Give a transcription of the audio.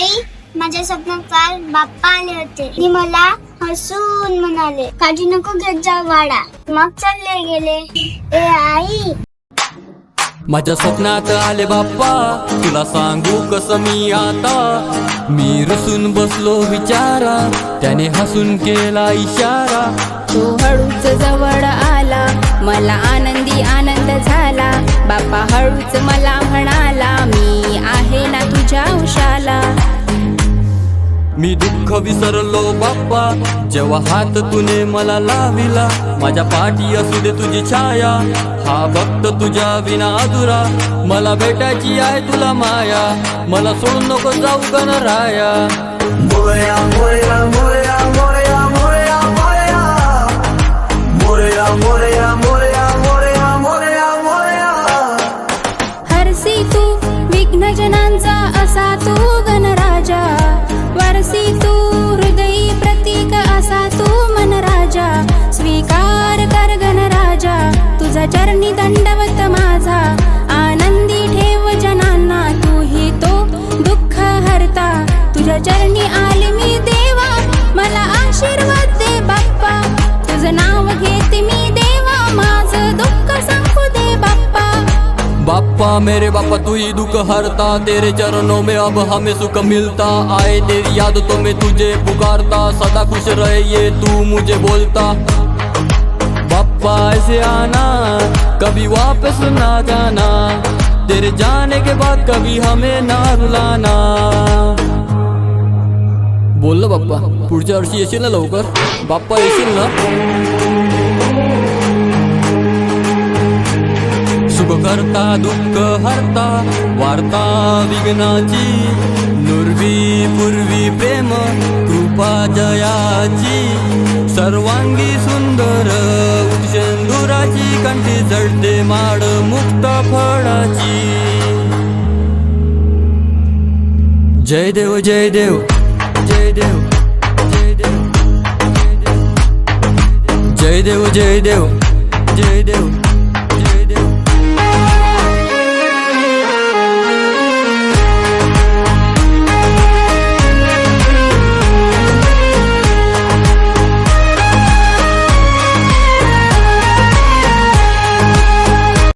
आई माझ्या स्वप्नात काल बाप्पा आले होते. आणि मला हसून म्हणाले काळजी नको घेत जा वाडा. मग चालले गेले. ए आई. माझ्या स्वप्नात आले बाप्पा तुला सांगू कसं मी आता? मी रुसून बसलो विचारा त्याने हसून केला इशारा. तो हळूच जवळ आला मला आनंदी आनंद झाला. बाप्पा हळूच मला मी दुःख विसरलो बाप्पा. जेव्हा हात तुने मला लाविला माझ्या पाठी असू दे तुझी छाया. हा भक्त तुझ्या विना अधुरा. मला भेटायची आहे तुला माया. मला सोडून नको जाऊ morea, morea. हरसी तू विघ्नजनांचा असा तू. चरणी देवा, मला आशीर्वाद दे बाप्पा. नाव घेते मी देवा दुःख दे बाप्पा. बाप्पा, मेरे बाप्पा तू ही दुख हरता. तेरे चरणों में अब हमें सुख मिलता. आए तेरी याद तो मैं तुझे पुकारता. सदा खुश रहे ये तू मुझे बोलता. बाप्पा, ऐसे आना, कभी वापस ना जाना. तेरे जाने के बाद कभी हमें ना रुलाना. बोललो बाप्पा. पुढच्या वर्षी येशील ना लवकर? बाप्पा येशील ना? सुख करता दुःख हरता वार्ता विघ्नाची नुर्वी पूर्वी प्रेम कृपा जयाची. सर्वांगी सुंदर शेंदुराची कंठी जळते माड मुक्त फळाची. जय देव जय देव. જય દેવ જય દેવ જય દેવ જય દેવ જય દેવ